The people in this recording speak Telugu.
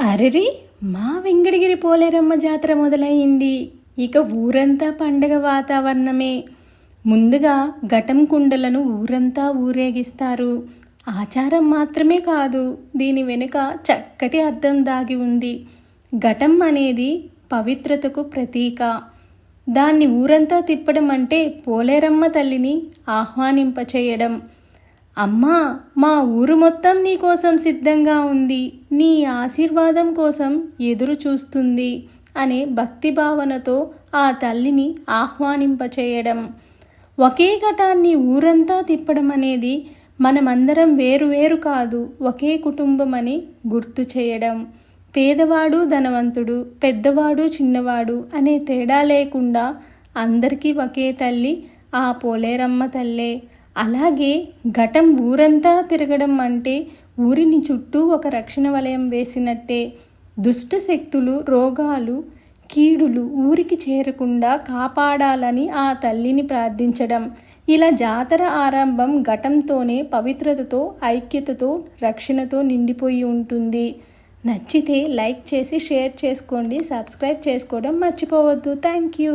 అరెరి మా వెంకటగిరి పోలేరమ్మ జాతర మొదలయ్యింది. ఇక ఊరంతా పండగ వాతావరణమే. ముందుగా ఘటం కుండలను ఊరంతా ఊరేగిస్తారు. ఆచారం మాత్రమే కాదు దీని వెనుక చక్కటి అర్థం దాగి ఉంది. ఘటం అనేది పవిత్రతకు ప్రతీక. దాన్ని ఊరంతా తిప్పడం అంటే పోలేరమ్మ తల్లిని ఆహ్వానింపచేయడం. అమ్మా మా ఊరు మొత్తం నీ కోసం సిద్ధంగా ఉంది. నీ ఆశీర్వాదం కోసం ఎదురు చూస్తుంది అనే భక్తి భావనతో ఆ తల్లిని ఆహ్వానింపచేయడం. ఒకే ఘటాన్ని ఊరంతా తిప్పడం అనేది మనమందరం వేరు వేరు కాదు ఒకే కుటుంబం అని గుర్తు చేయడం. పేదవాడు ధనవంతుడు పెద్దవాడు చిన్నవాడు అనే తేడా లేకుండా అందరికీ ఒకే తల్లి ఆ పోలేరమ్మ తల్లే. అలాగే ఘటం ఊరంతా తిరగడం అంటే ఊరిని చుట్టూ ఒక రక్షణ వలయం వేసినట్టే. దుష్ట శక్తులు రోగాలు కీడులు ఊరికి చేరకుండా కాపాడాలని ఆ తల్లిని ప్రార్థించడం. ఇలా జాతర ఆరంభం ఘటంతోనే పవిత్రతతో ఐక్యతతో రక్షణతో నిండిపోయి ఉంటుంది. నచ్చితే లైక్ చేసి షేర్ చేసుకోండి. సబ్స్క్రైబ్ చేసుకోవడం మర్చిపోవద్దు. Thank you.